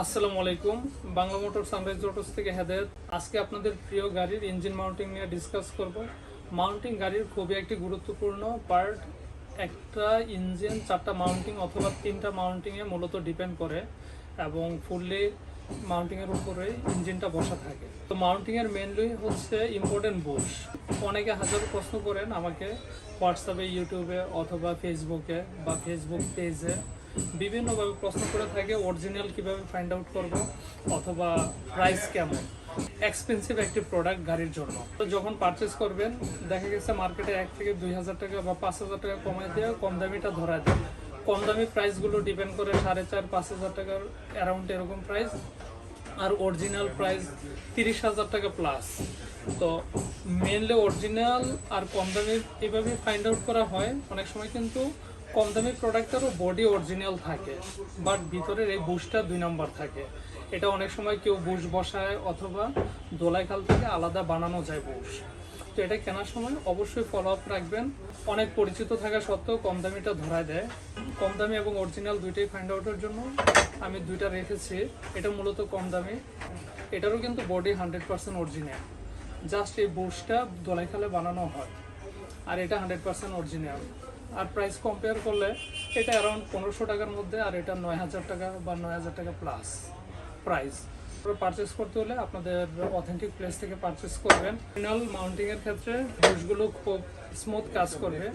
আসসালামু আলাইকুম। Bangla motor sunrise autos থেকে হেদায়ত। আজকে আপনাদের প্রিয় গাড়ির ইঞ্জিন মাউন্টিং নিয়ে ডিসকাস করব। মাউন্টিং গাড়ির খুবই একটি গুরুত্বপূর্ণ পার্ট। একটা ইঞ্জিন চারটা মাউন্টিং অথবা তিনটা মাউন্টিংয়ে মূলত ডিপেন্ড করে এবং ফুললি মাউন্টিংয়ের উপরে ইঞ্জিনটা বসা থাকে। তো মাউন্টিংয়ের মেনলি হচ্ছে ইম্পর্টেন্ট বুশ। অনেকে হাজার প্রশ্ন করেন আমাকে হোয়াটসঅ্যাপে ইউটিউবে অথবা ফেসবুকে বা ফেসবুক পেজে বিভিন্নভাবে প্রশ্ন করে থাকে অরিজিনাল কীভাবে ফাইন্ড আউট করব, অথবা প্রাইস কেমন? এক্সপেন্সিভ একটি প্রোডাক্ট গাড়ির জন্য। তো যখন পারচেস করবেন, দেখা গেছে মার্কেটে এক থেকে দুই হাজার টাকা বা পাঁচ হাজার টাকা কমাই দিয়ে, কম দামিটা ধরা যায় কম দামি প্রাইসগুলো ডিপেন্ড করে সাড়ে চার, পাঁচ হাজার টাকার অ্যারাউন্ড এরকম প্রাইস আর অরিজিনাল প্রাইস তিরিশ হাজার টাকা প্লাস তো মেনলি অরিজিনাল আর কম দামি এভাবে ফাইন্ড আউট করা হয়। অনেক সময় কিন্তু কম দামি প্রোডাক্টেরও বডি অরিজিনাল থাকে বাট ভিতরের এই বুশটা দুই নম্বর থাকে। এটা অনেক সময় কেউ বুশ বসায় অথবা দোলাইখাল থেকে আলাদা বানানো যায় বুশ তো এটা কেনার সময় অবশ্যই ফলো আপ রাখবেন। অনেক পরিচিত থাকা সত্ত্বেও কম দামিটা ধরা দেয়। কম দামি এবং অরিজিনাল দুইটাই ফাইন্ড আউটের জন্য আমি দুইটা রেখেছি। এটা মূলত কম দামি এটারও কিন্তু body hundred percent original just এই বুশটা দোলাইখালে বানানো হয়। আর এটা হান্ড্রেড পার্সেন্ট অরিজিনাল আর প্রাইস কম্পেয়ার করলে এটা অ্যারাউন্ড পনেরোশো টাকার মধ্যে আর এটা নয় হাজার টাকা বা নয় হাজার টাকা প্লাস প্রাইস পারচেস করতে হলে আপনাদের অথেন্টিক প্লেস থেকে পারচেস করবেন। ফিনাল মাউন্টিং এর ক্ষেত্রে বুশগুলো খুব স্মুথ কাজ করবে।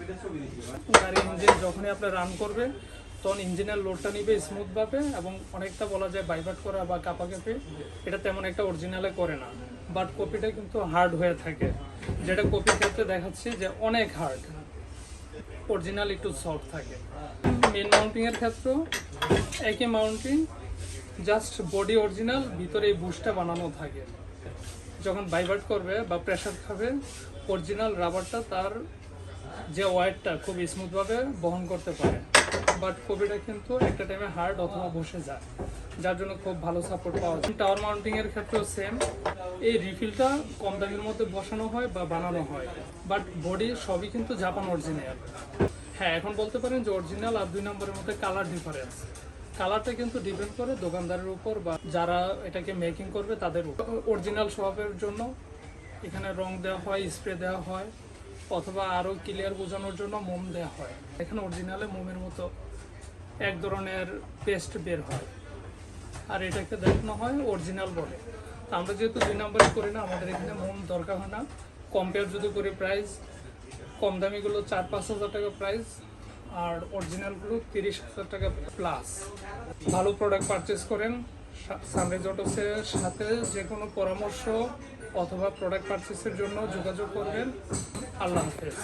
গাড়ি ইঞ্জিন যখনই আপনি রান করবে তখন ইঞ্জিনের লোডটা নিবে স্মুথভাবে এবং অনেকটা বলা যায় বাইবাট করা বা কাপাকাপি এটা তেমন একটা অরিজিনালে করে না। বাট কপিটা কিন্তু হার্ড হয়ে থাকে। যেটা কপির ক্ষেত্রে দেখাচ্ছি যে অনেক হার্ড অরিজিনাল একটু সফট থাকে। মেন মাউন্টিংয়ের ক্ষেত্রে ক্ষেত্রেও একই মাউন্টিং জাস্ট বডি অরিজিনাল ভিতরে এই বুশটা বানানো থাকে। যখন বাইভার্ট করবে বা প্রেশার খাবে অরিজিনাল রাবারটা তার যে ওয়ার্ডটা খুব স্মুথভাবে বহন করতে পারে। বাট কপিটা কিন্তু একটা টাইমে হার্ড অথবা বসে যায়। যার জন্য খুব ভালো সাপোর্ট পাওয়া যায়। টাওয়ার মাউন্টিং এর ক্ষেত্রেও সেম এই রিফিলটা কম দামের মধ্যে বসানো হয় বা বানানো হয়। বাট বডি সবই কিন্তু জাপান অরিজিনাল হ্যাঁ এখন বলতে পারেন যে অরিজিনাল আর দুই নম্বরের মধ্যে কালার ডিফারেন্স কালারটা কিন্তু ডিপেন্ড করে দোকানদারের উপর বা যারা এটাকে মেকিং করবে তাদের উপর। অরিজিনাল স্বভাবের জন্য এখানে রং দেওয়া হয় স্প্রে দেওয়া হয়। অথবা আরও ক্লিয়ার বোঝানোর জন্য মোম দেওয়া হয়। এখানে অরিজিনালে মোমের মতো এক ধরনের পেস্ট বের হয়। আর এটাকে দেখানো হয় অরিজিনাল বলে। আমরা যেহেতু দুই নম্বরে করি না, আমাদের এখানে মোম দরকার হয় না। কম্পেয়ার যদি করি প্রাইস কম দামিগুলো চার পাঁচ হাজার টাকা প্রাইস আর অরিজিনালগুলো তিরিশ হাজার টাকা প্লাস ভালো প্রোডাক্ট পারচেস করেন সানরাইজ অটোসের সাথে যে কোনো পরামর্শ অথবা প্রোডাক্ট পারচেসের জন্য যোগাযোগ করবেন। আল্লাহ হাফেজ।